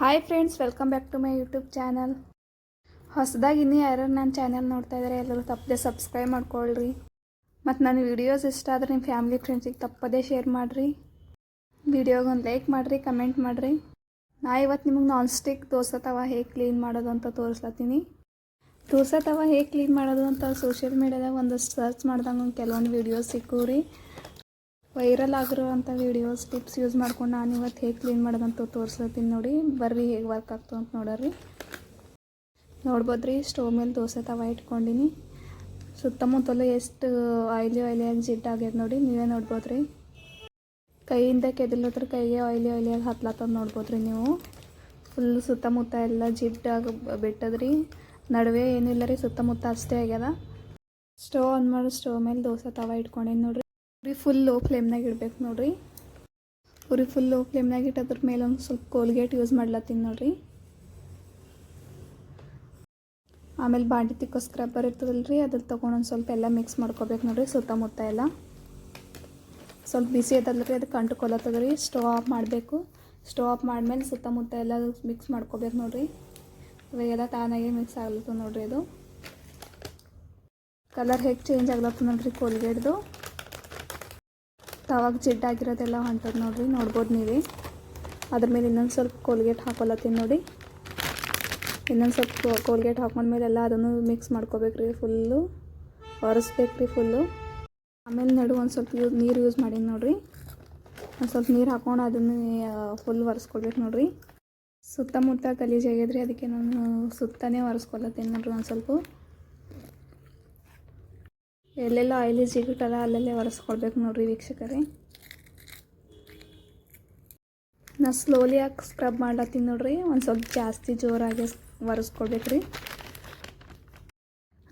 Hi friends welcome back to my YouTube channel ಹೊಸದಾಗಿ ಇನ್ನೂ ಯಾರು ನನ್ನ ಚಾನಲ್ ನೋಡ್ತಾ ಇದ್ದಾರೆ ಎಲ್ಲರೂ ತಪ್ಪದೆ ಸಬ್ಸ್ಕ್ರೈಬ್ ಮಾಡ್ಕೊಳ್ರಿ. ಮತ್ತು ನನ್ನ ವೀಡಿಯೋಸ್ ಇಷ್ಟ ಆದರೆ ನಿಮ್ಮ ಫ್ಯಾಮಿಲಿ ಫ್ರೆಂಡ್ಸಿಗೆ ತಪ್ಪದೇ ಶೇರ್ ಮಾಡಿರಿ. ವಿಡಿಯೋಗೆ ಒಂದು ಲೈಕ್ ಮಾಡಿರಿ ಕಮೆಂಟ್ ಮಾಡಿರಿ. ನಾ ಇವತ್ತು ನಿಮಗೆ ನಾನ್ ಸ್ಟಿಕ್ ದೋಸೆ ತವ ಹೇಗೆ ಕ್ಲೀನ್ ಮಾಡೋದು ಅಂತ ತೋರಿಸ್ಲತ್ತೀನಿ. ದೋಸೆ ತವ ಹೇಗೆ ಕ್ಲೀನ್ ಮಾಡೋದು ಅಂತ ಸೋಷಿಯಲ್ ಮೀಡ್ಯಾದಾಗ ಒಂದಷ್ಟು ಸರ್ಚ್ ಮಾಡ್ದಂಗೆ ಕೆಲವೊಂದು ವೀಡಿಯೋಸ್ ಸಿಕ್ಕೂ ರೀ ವೈರಲ್ ಆಗಿರುವಂಥ ವೀಡಿಯೋಸ್ ಟಿಪ್ಸ್ ಯೂಸ್ ಮಾಡ್ಕೊಂಡು ನಾನು ಇವತ್ತು ಹೇಗೆ ಕ್ಲೀನ್ ಮಾಡೋದಂತ ತೋರಿಸ್ಲತ್ತೀನಿ ನೋಡಿ. ಬರ್ರಿ ಹೇಗೆ ವರ್ಕ್ ಆಗ್ತದೆ ಅಂತ ನೋಡೋರಿ. ನೋಡ್ಬೋದು ರೀ ಸ್ಟವ್ ಮೇಲೆ ದೋಸೆ ತವ ಇಟ್ಕೊಂಡಿನಿ. ಸುತ್ತಮುತ್ತಲು ಎಷ್ಟು ಆಯ್ಲಿ ಆಯ್ಲಿಯಾಗಿ ಜಿಡ್ಡಾಗ್ಯದ ನೋಡಿ, ನೀವೇ ನೋಡ್ಬೋದು ರೀ ಕೈಯಿಂದ ಕೆದಲತ್ರ ಕೈಗೆ ಆಯ್ಲಿ ಆಯ್ಲಿಯಾಗಿ ಹತ್ಲತ್ತದ ನೋಡ್ಬೋದು ರೀ ನೀವು. ಫುಲ್ ಸುತ್ತಮುತ್ತ ಎಲ್ಲ ಜಿಡ್ಡಾಗಿ ಬಿಟ್ಟದ್ರಿ. ನಡುವೆ ಏನಿಲ್ಲ ರೀ, ಸುತ್ತಮುತ್ತ ಅಷ್ಟೇ ಆಗ್ಯದ. ಸ್ಟವ್ ಆನ್ ಮಾಡಿ ಸ್ಟೋವ್ ಮೇಲೆ ದೋಸೆ ತವ ಇಟ್ಕೊಂಡಿನಿ ನೋಡ್ರಿ. ಉರಿ ಫುಲ್ ಲೋ ಫ್ಲೇಮ್ನಾಗ ಇಡ್ಬೇಕು ನೋಡ್ರಿ. ಉರಿ ಫುಲ್ ಲೋ ಫ್ಲೇಮ್ನಾಗ ಇಟ್ಟು ಅದ್ರ ಮೇಲೆ ಒಂದು ಸ್ವಲ್ಪ ಕೋಲ್ಗೇಟ್ ಯೂಸ್ ಮಾಡ್ಲತ್ತೀನಿ ನೋಡ್ರಿ. ಆಮೇಲೆ ಬಾಂಡಿ ತಿಕ್ಕೋ ಸ್ಕ್ರಬ್ಬರ್ ಇರ್ತದಲ್ಲ ರೀ ಅದ್ರ ತೊಗೊಂಡು ಒಂದು ಸ್ವಲ್ಪ ಎಲ್ಲ ಮಿಕ್ಸ್ ಮಾಡ್ಕೋಬೇಕು ನೋಡ್ರಿ ಸುತ್ತಮುತ್ತ ಎಲ್ಲ. ಸ್ವಲ್ಪ ಬಿಸಿ ಅದಲ್ಲ ರೀ ಅದಕ್ಕೆ ಅಂಟ್ಕೊಲತ್ತದ ರೀ ಸ್ಟವ್ ಆಫ್ ಮಾಡಬೇಕು. ಸ್ಟವ್ ಆಫ್ ಮಾಡಿದ್ಮೇಲೆ ಸುತ್ತಮುತ್ತ ಎಲ್ಲ ಮಿಕ್ಸ್ ಮಾಡ್ಕೋಬೇಕು ನೋಡ್ರಿ. ಎಲ್ಲ ತಾನಾಗೆ ಮಿಕ್ಸ್ ಆಗ್ಲತ್ತದ ನೋಡ್ರಿ ಇದು ಕಲರ್ ಹೇಗೆ ಚೇಂಜ್ ಆಗ್ಲತ್ತದ ನೋಡ್ರಿ ಕೋಲ್ಗೇಟ್ದು ತವಾಗ ಜಿಡ್ಡಾಗಿರೋದೆಲ್ಲ ಹೊಂಟದ ನೋಡ್ರಿ, ನೋಡ್ಬೋದು ನೀವು. ಅದ್ರ ಮೇಲೆ ಇನ್ನೊಂದು ಸ್ವಲ್ಪ ಕೋಲ್ಗೇಟ್ ಹಾಕೊಲತ್ತೀನಿ ನೋಡಿ. ಇನ್ನೊಂದು ಸ್ವಲ್ಪ ಕೋಲ್ಗೇಟ್ ಹಾಕೊಂಡ್ಮೇಲೆ ಎಲ್ಲ ಅದನ್ನು ಮಿಕ್ಸ್ ಮಾಡ್ಕೋಬೇಕ್ರಿ ಫುಲ್ಲು ಒರೆಸ್ಬೇಕ್ರಿ ಫುಲ್ಲು ಆಮೇಲೆ ನಡು ಒಂದು ಸ್ವಲ್ಪ ಯೂಸ್ ನೀರು ಯೂಸ್ ಮಾಡೀನಿ ನೋಡ್ರಿ. ಒಂದು ಸ್ವಲ್ಪ ನೀರು ಹಾಕೊಂಡು ಅದನ್ನು ಫುಲ್ ಒರೆಸ್ಕೊಳ್ಬೇಕು ನೋಡ್ರಿ. ಸುತ್ತಮುತ್ತ ಗಲೀಜಾಗ್ಯದ್ರಿ, ಅದಕ್ಕೆ ನಾನು ಸುತ್ತನೇ ಒರೆಸ್ಕೊಳತ್ತೀನಿ ನೋಡ್ರಿ ಒಂದು ಸ್ವಲ್ಪ. ಎಲ್ಲೆಲ್ಲ ಆಯಿಲಿ ಸಿಗುತ್ತಲ್ಲ ಅಲ್ಲೆಲ್ಲೇ ಒರೆಸ್ಕೊಳ್ಬೇಕು ನೋಡ್ರಿ ವೀಕ್ಷಕರೇ. ನಾ ಸ್ಲೋಲಿ ಹಾಕಿ ಸ್ಕ್ರಬ್ ಮಾಡತ್ತೀನಿ ನೋಡ್ರಿ. ಒಂದು ಸ್ವಲ್ಪ ಜಾಸ್ತಿ ಜೋರಾಗಿ ಒರೆಸ್ಕೊಳ್ಬೇಕ್ರಿ.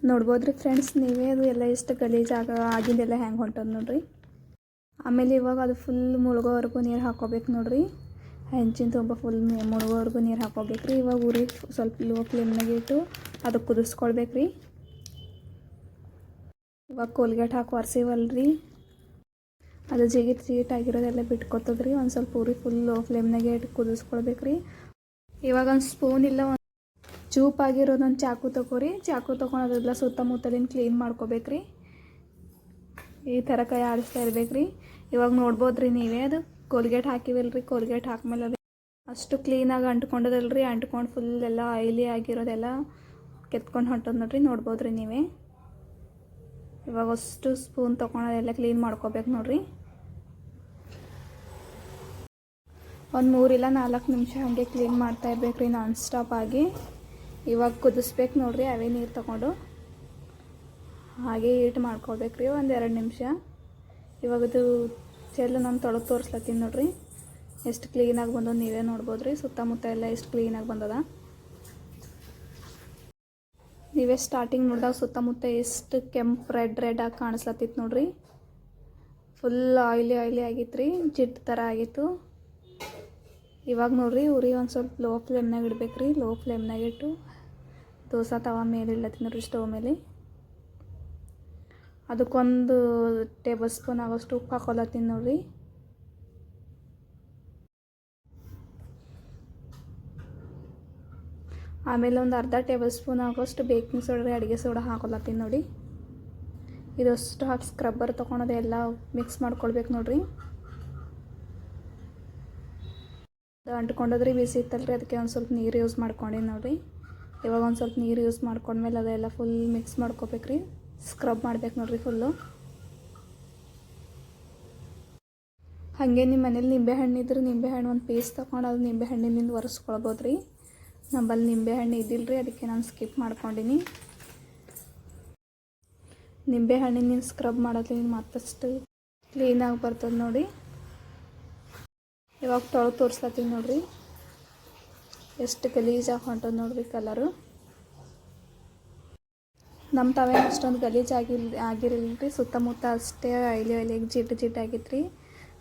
ನೋಡ್ಬೋದ್ರಿ ಫ್ರೆಂಡ್ಸ್ ನೀವೇ ಅದು ಎಲ್ಲ ಎಷ್ಟು ಗಲೀಜ್ ಆಗ ಆಗಿದ್ದೆಲ್ಲ ಹೆಂಗೆ ಹೊಂಟದ ನೋಡ್ರಿ. ಆಮೇಲೆ ಇವಾಗ ಅದು ಫುಲ್ ಮುಳುಗೋವರೆಗೂ ನೀರು ಹಾಕೋಬೇಕು ನೋಡ್ರಿ. ಹೆಂಚಿನ ತುಂಬ ಫುಲ್ ಮುಳುಗೋವರೆಗೂ ನೀರು ಹಾಕೋಬೇಕ್ರಿ. ಇವಾಗ ಉರಿ ಸ್ವಲ್ಪ ಲೋ ಫ್ಲೇಮ್ನಾಗ ಇಟ್ಟು ಅದು ಕುದಿಸ್ಕೊಳ್ಬೇಕ್ರಿ. ಇವಾಗ ಕೋಲ್ಗೇಟ್ ಹಾಕಿ ಒರೆಸಿವಲ್ರಿ. ಅದು ಜಿಗಿಟ್ ಜಿಗಿಟ್ ಆಗಿರೋದೆಲ್ಲ ಬಿಟ್ಕೊತದ್ರಿ. ಒಂದು ಸ್ವಲ್ಪ ಪೂರಿ ಫುಲ್ ಲೋ ಫ್ಲೇಮ್ನಾಗೆ ಇಟ್ಟು ಕುದಿಸ್ಕೊಳ್ಬೇಕ್ರಿ. ಇವಾಗ ಒಂದು ಸ್ಪೂನ್ ಇಲ್ಲ, ಒಂದು ಚೂಪ್ ಆಗಿರೋದೊಂದು ಚಾಕು ತಗೋರಿ. ಚಾಕು ತೊಗೊಂಡು ಅದೆಲ್ಲ ಸುತ್ತಮುತ್ತಲಿನ ಕ್ಲೀನ್ ಮಾಡ್ಕೋಬೇಕ್ರಿ. ಈ ಥರ ಕೈ ಆಡಿಸ್ತಾ ಇರ್ಬೇಕ್ರಿ. ಇವಾಗ ನೋಡ್ಬೋದ್ರಿ ನೀವೇ ಅದು. ಕೋಲ್ಗೇಟ್ ಹಾಕಿವಲ್ರಿ. ಕೋಲ್ಗೇಟ್ ಹಾಕ್ಮೇಲೆ ಅದು ಅಷ್ಟು ಕ್ಲೀನಾಗಿ ಅಂಟ್ಕೊಂಡದಲ್ರಿ ಅಂಟ್ಕೊಂಡು ಫುಲ್ ಎಲ್ಲ ಆಯ್ಲಿ ಆಗಿರೋದೆಲ್ಲ ಕೆತ್ಕೊಂಡು ಹೊಂಟದ ನೋಡ್ರಿ ನೋಡ್ಬೋದ್ರಿ ನೀವೇ. ಇವಾಗ ಅಷ್ಟು ಸ್ಪೂನ್ ತೊಗೊಂಡು ಎಲ್ಲ ಕ್ಲೀನ್ ಮಾಡ್ಕೋಬೇಕು ನೋಡ್ರಿ. ಒಂದು ಮೂರಿಲ್ಲ ನಾಲ್ಕು ನಿಮಿಷ ಹಾಗೆ ಕ್ಲೀನ್ ಮಾಡ್ತಾ ಇರ್ಬೇಕು ರೀ ನಾನ್ ಸ್ಟಾಪ್ ಆಗಿ. ಇವಾಗ ಕುದಿಸ್ಬೇಕು ನೋಡ್ರಿ, ಅವೇ ನೀರು ತಗೊಂಡು. ಹಾಗೆ ಹೀಟ್ ಮಾಡ್ಕೊಳ್ಬೇಕು ರೀ ಒಂದು ಎರಡು ನಿಮಿಷ. ಇವಾಗ ಅದು ಚೆಲ್ಲು ನಾನು ತೊಳಗೆ ತೋರಿಸ್ಲತ್ತೀನಿ ನೋಡ್ರಿ. ಎಷ್ಟು ಕ್ಲೀನಾಗಿ ಬಂದದ ನೀವೇ ನೋಡ್ಬೋದು ರೀ ಸುತ್ತಮುತ್ತ ಎಲ್ಲ ಎಷ್ಟು ಕ್ಲೀನಾಗಿ ಬಂದದ. ನೀವೇ ಸ್ಟಾರ್ಟಿಂಗ್ ನೋಡಿದಾಗ ಸುತ್ತಮುತ್ತ ಎಷ್ಟು ಕೆಂಪು ರೆಡ್ ರೆಡ್ ಆಗಿ ಕಾಣಿಸ್ಲತ್ತಿತ್ತು ನೋಡ್ರಿ. ಫುಲ್ ಆಯ್ಲಿ ಆಯ್ಲಿ ಆಗಿತ್ತು ರೀ ಜಿಡ್ಡು ಥರ ಆಗಿತ್ತು. ಇವಾಗ ನೋಡ್ರಿ ಉರಿ ಒಂದು ಸ್ವಲ್ಪ ಲೋ ಫ್ಲೇಮ್ನಾಗ ಇಡ್ಬೇಕು ರೀ ಲೋ ಫ್ಲೇಮ್ನಾಗ ಇಟ್ಟು ದೋಸೆ ತವ ಮೇಲೆ ಇಡ್ಲತ್ತೀನಿ ನೋಡ್ರಿ ಸ್ಟವ್ ಮೇಲೆ. ಅದಕ್ಕೊಂದು ಟೇಬಲ್ ಸ್ಪೂನ್ ಆಗೋಷ್ಟು ಉಪ್ಪು ಹಾಕೊಲತ್ತೀನಿ ನೋಡ್ರಿ. ಆಮೇಲೆ ಒಂದು ಅರ್ಧ ಟೇಬಲ್ ಸ್ಪೂನ್ ಆಗೋಷ್ಟು ಬೇಕಿಂಗ್ ಸೋಡಾ ಅಡುಗೆ ಸೋಡಾ ಹಾಕೊಲತ್ತೀನಿ ನೋಡಿ. ಇದಷ್ಟು ಹಾಕಿ ಸ್ಕ್ರಬ್ಬರ್ ತೊಗೊಳೋದು ಎಲ್ಲ ಮಿಕ್ಸ್ ಮಾಡ್ಕೊಳ್ಬೇಕು ನೋಡ್ರಿ. ಅಂಟ್ಕೊಂಡದ್ರಿ ಬಿಸಿ ಇತ್ತಲ್ರಿ ಅದಕ್ಕೆ ಒಂದು ಸ್ವಲ್ಪ ನೀರು ಯೂಸ್ ಮಾಡ್ಕೊಂಡಿ ನೋಡಿರಿ. ಇವಾಗ ಒಂದು ಸ್ವಲ್ಪ ನೀರು ಯೂಸ್ ಮಾಡ್ಕೊಂಡ್ಮೇಲೆ ಅದೆಲ್ಲ ಫುಲ್ ಮಿಕ್ಸ್ ಮಾಡ್ಕೋಬೇಕ್ರಿ. ಸ್ಕ್ರಬ್ ಮಾಡ್ಬೇಕು ನೋಡಿರಿ ಫುಲ್ಲು ಹಾಗೆ ನಿಮ್ಮ ಮನೇಲಿ ನಿಂಬೆಹಣ್ಣು ಇದ್ರೆ ನಿಂಬೆಹಣ್ಣು ಒಂದು ಪೀಸ್ ತೊಗೊಂಡು ಅದು ನಿಂಬೆಹಣ್ಣಿನಿಂದ ಒರೆಸ್ಕೊಳ್ಬೋದು ರೀ ನಮ್ಮಲ್ಲಿ ನಿಂಬೆಹಣ್ಣು ಇದ್ದಿಲ್ಲ ರೀ ಅದಕ್ಕೆ ನಾನು ಸ್ಕಿಪ್ ಮಾಡ್ಕೊಂಡಿನಿ. ನಿಂಬೆಹಣ್ಣಿನ ಸ್ಕ್ರಬ್ ಮಾಡೋದ್ರಿಂದ ಮತ್ತಷ್ಟು ಕ್ಲೀನಾಗಿ ಬರ್ತದೆ ನೋಡಿ. ಇವಾಗ ತೊಳೆ ತೋರಿಸ್ಲತ್ತೀನಿ ನೋಡ್ರಿ. ಎಷ್ಟು ಗಲೀಜಾಗಿ ಹೊಂಟದ ನೋಡ್ರಿ ಕಲರು ನಮ್ಮ ತಾವೇನು ಅಷ್ಟೊಂದು ಗಲೀಜು ಆಗಿಲ್ಲ ಆಗಿರಲಿಲ್ಲ ರೀ ಸುತ್ತಮುತ್ತ ಅಷ್ಟೇ ಐಲಿ ಐಲಿಗೆ ಜಿಡ್ಡು ಜಿಡ್ಡು ಆಗಿತ್ತು ರೀ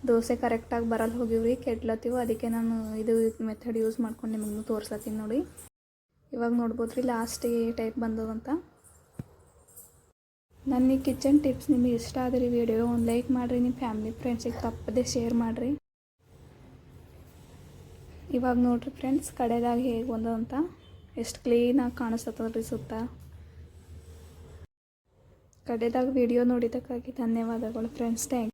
ದೋಸೆ ಕರೆಕ್ಟಾಗಿ ಬರಲ್ಲ ಹೋಗಿವ್ರಿ, ಕೆಡ್ಲತ್ತೀವಿ. ಅದಕ್ಕೆ ನಾನು ಇದು ಮೆಥಡ್ ಯೂಸ್ ಮಾಡ್ಕೊಂಡು ನಿಮಗೂ ತೋರಿಸ್ಲತ್ತೀನಿ ನೋಡಿ. ಇವಾಗ ನೋಡ್ಬೋದು ರೀ ಲಾಸ್ಟಿಗೆ ಟೈಪ್ ಬಂದದಂತ ನನ್ನ ಈ ಕಿಚನ್ ಟಿಪ್ಸ್ ನಿಮಗೆ ಇಷ್ಟ ಆದ್ರಿ ವಿಡಿಯೋ ಒಂದು ಲೈಕ್ ಮಾಡಿರಿ ನಿಮ್ಮ ಫ್ಯಾಮಿಲಿ ಫ್ರೆಂಡ್ಸಿಗೆ ತಪ್ಪದೆ ಶೇರ್ ಮಾಡಿರಿ. ಇವಾಗ ನೋಡ್ರಿ ಫ್ರೆಂಡ್ಸ್ ಕಡೆದಾಗ ಹೇಗೆ ಬಂದದಂತ ಎಷ್ಟು ಕ್ಲೀನಾಗಿ ಕಾಣಿಸ್ತದ್ರಿ ಸುತ್ತ. ಕಡೆದಾಗ ವಿಡಿಯೋ ನೋಡಿದ್ದಕ್ಕಾಗಿ ಧನ್ಯವಾದಗಳು ಫ್ರೆಂಡ್ಸ್ ಥ್ಯಾಂಕ್